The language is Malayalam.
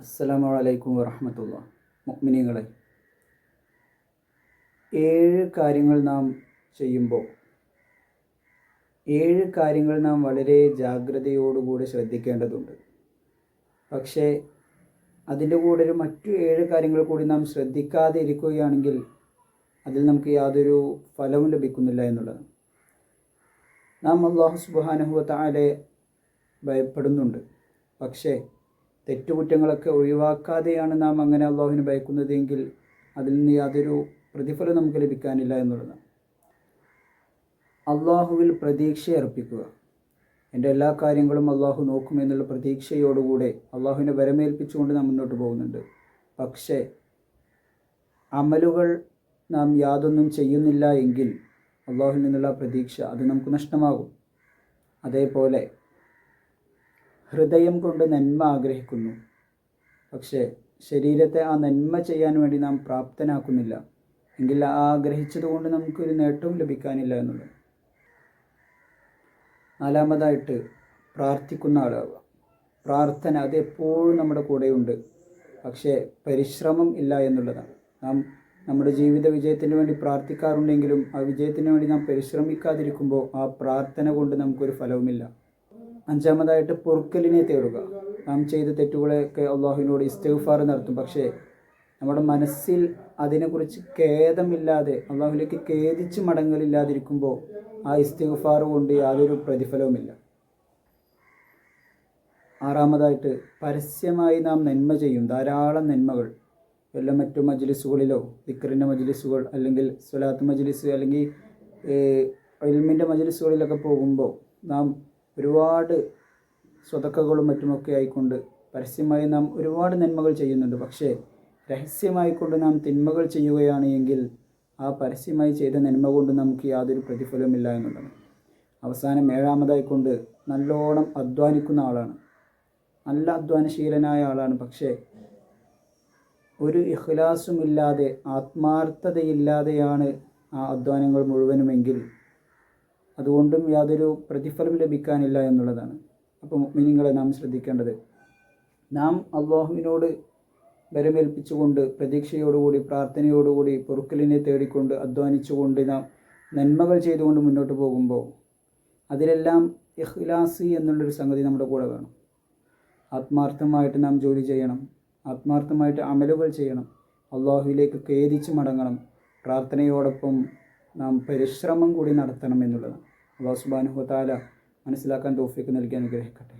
അസ്സലാമു വലൈക്കും വറഹമത്തുള്ള മുഅ്മിനീങ്ങളെ ഏഴ് കാര്യങ്ങൾ നാം ചെയ്യുമ്പോൾ ഏഴ് കാര്യങ്ങൾ നാം വളരെ ജാഗ്രതയോടുകൂടി ശ്രദ്ധിക്കേണ്ടതുണ്ട്. പക്ഷേ അതിന്റെ കൂടെ ഒരു മറ്റു ഏഴ് കാര്യങ്ങൾ കൂടി നാം ശ്രദ്ധിക്കാതെ ഇരിക്കുകയാണെങ്കിൽ അതിൽ നമുക്ക് യാതൊരു ഫലവും ലഭിക്കുന്നില്ല എന്നുള്ളത് നാം അള്ളാഹു സുബാനഹുവ താലെ ഭയപ്പെടുന്നുണ്ട്. പക്ഷേ തെറ്റുകുറ്റങ്ങളൊക്കെ ഒഴിവാക്കാതെയാണ് നാം അങ്ങനെ അള്ളാഹുവിനെ ഭയക്കുന്നതെങ്കിൽ അതിൽ നിന്ന് യാതൊരു പ്രതിഫലം നമുക്ക് ലഭിക്കാനില്ല എന്നുള്ളതാണ്. അള്ളാഹുവിൽ പ്രതീക്ഷ അർപ്പിക്കുക. എന്റെ എല്ലാ കാര്യങ്ങളും അള്ളാഹു നോക്കുമെന്നുള്ള പ്രതീക്ഷയോടുകൂടെ അള്ളാഹുവിനെ വരമേൽപ്പിച്ചുകൊണ്ട് നാം മുന്നോട്ട് പോകുന്നുണ്ട്. പക്ഷേ അമലുകൾ നാം യാതൊന്നും ചെയ്യുന്നില്ല എങ്കിൽ അള്ളാഹുവിൽ നിന്നുള്ള പ്രതീക്ഷ അത് നമുക്ക് നഷ്ടമാകും. അതേപോലെ ഹൃദയം കൊണ്ട് നന്മ ആഗ്രഹിക്കുന്നു. പക്ഷേ ശരീരത്തെ ആ നന്മ ചെയ്യാൻ വേണ്ടി നാം പ്രാപ്തനാക്കുന്നില്ല. എങ്കിൽ ആഗ്രഹിച്ചതുകൊണ്ട് നമുക്കൊരു നേട്ടവും ലഭിക്കാനില്ല എന്നുള്ളത്. നാലാമതായിട്ട് പ്രാർത്ഥിക്കുന്ന ആളാവുക. പ്രാർത്ഥന അത് എപ്പോഴും നമ്മുടെ കൂടെയുണ്ട്. പക്ഷേ പരിശ്രമം ഇല്ല എന്നുള്ളതാണ്. നാം നമ്മുടെ ജീവിത വിജയത്തിന് വേണ്ടി പ്രാർത്ഥിക്കാറുണ്ടെങ്കിലും ആ വിജയത്തിന് വേണ്ടി നാം പരിശ്രമിക്കാതിരിക്കുമ്പോൾ ആ പ്രാർത്ഥന കൊണ്ട് നമുക്കൊരു ഫലവുമില്ല. അഞ്ചാമതായിട്ട് പൊറുക്കലിനെ തേടുക. നാം ചെയ്ത തെറ്റുകളെയൊക്കെ അള്ളാഹുവിനോട് ഇസ്തഫാർ നടത്തും. പക്ഷേ നമ്മുടെ മനസ്സിൽ അതിനെക്കുറിച്ച് ഖേദമില്ലാതെ അള്ളാഹുലേക്ക് ഖേദിച്ച് മടങ്ങലില്ലാതിരിക്കുമ്പോൾ ആ ഇസ്തിഗ്ഫാർ കൊണ്ട് യാതൊരു പ്രതിഫലവുമില്ല. ആറാമതായിട്ട് പരസ്യമായി നാം നന്മ ചെയ്യും. ധാരാളം നന്മകൾ. വല്ല മറ്റു മജ്ലിസുകളിലോ ദിക്കറിന്റെ മജ്ലിസുകൾ അല്ലെങ്കിൽ സ്വലാത്ത് മജ്ലിസ് അല്ലെങ്കിൽ എൽമിന്റെ മജ്ലിസുകളിലൊക്കെ പോകുമ്പോൾ നാം ഒരുപാട് സ്വതക്കകളും മറ്റുമൊക്കെ ആയിക്കൊണ്ട് പരസ്യമായി നാം ഒരുപാട് നന്മകൾ ചെയ്യുന്നുണ്ട്. പക്ഷേ രഹസ്യമായിക്കൊണ്ട് നാം തിന്മകൾ ചെയ്യുകയാണ് എങ്കിൽ ആ പരസ്യമായി ചെയ്ത നന്മ കൊണ്ട് നമുക്ക് യാതൊരു പ്രതിഫലവുമില്ല എന്നുള്ളതാണ്. അവസാനം ഏഴാമതായിക്കൊണ്ട് നല്ലോണം അധ്വാനിക്കുന്ന ആളാണ്. നല്ല അധ്വാനശീലനായ ആളാണ്. പക്ഷേ ഒരു ഇഖ്ലാസുമില്ലാതെ ആത്മാർത്ഥതയില്ലാതെയാണ് ആ അധ്വാനങ്ങൾ മുഴുവനുമെങ്കിൽ അതുകൊണ്ടും യാതൊരു പ്രതിഫലം ലഭിക്കാനില്ല എന്നുള്ളതാണ്. അപ്പോൾ മിനിങ്ങളെ നാം ശ്രദ്ധിക്കേണ്ടത്. നാം അള്ളാഹുവിനോട് വരമേൽപ്പിച്ചുകൊണ്ട് പ്രതീക്ഷയോടുകൂടി പ്രാർത്ഥനയോടുകൂടി പൊറുക്കലിനെ തേടിക്കൊണ്ട് അധ്വാനിച്ചുകൊണ്ട് നാം നന്മകൾ ചെയ്തുകൊണ്ട് മുന്നോട്ട് പോകുമ്പോൾ അതിലെല്ലാം ഇഖ്ലാസി എന്നുള്ളൊരു സംഗതി നമ്മുടെ കൂടെ വേണം. ആത്മാർത്ഥമായിട്ട് നാം ജോലി ചെയ്യണം. ആത്മാർത്ഥമായിട്ട് അമലുകൾ ചെയ്യണം. അള്ളാഹുവിലേക്ക് ഖേദിച്ച് മടങ്ങണം. പ്രാർത്ഥനയോടൊപ്പം നാം പരിശ്രമം കൂടി നടത്തണം എന്നുള്ളതാണ്. അള്ളാഹു സുബാനുഹത്താല മനസ്സിലാക്കാൻ തോഫിക്ക് നൽകി അനുഗ്രഹിക്കട്ടെ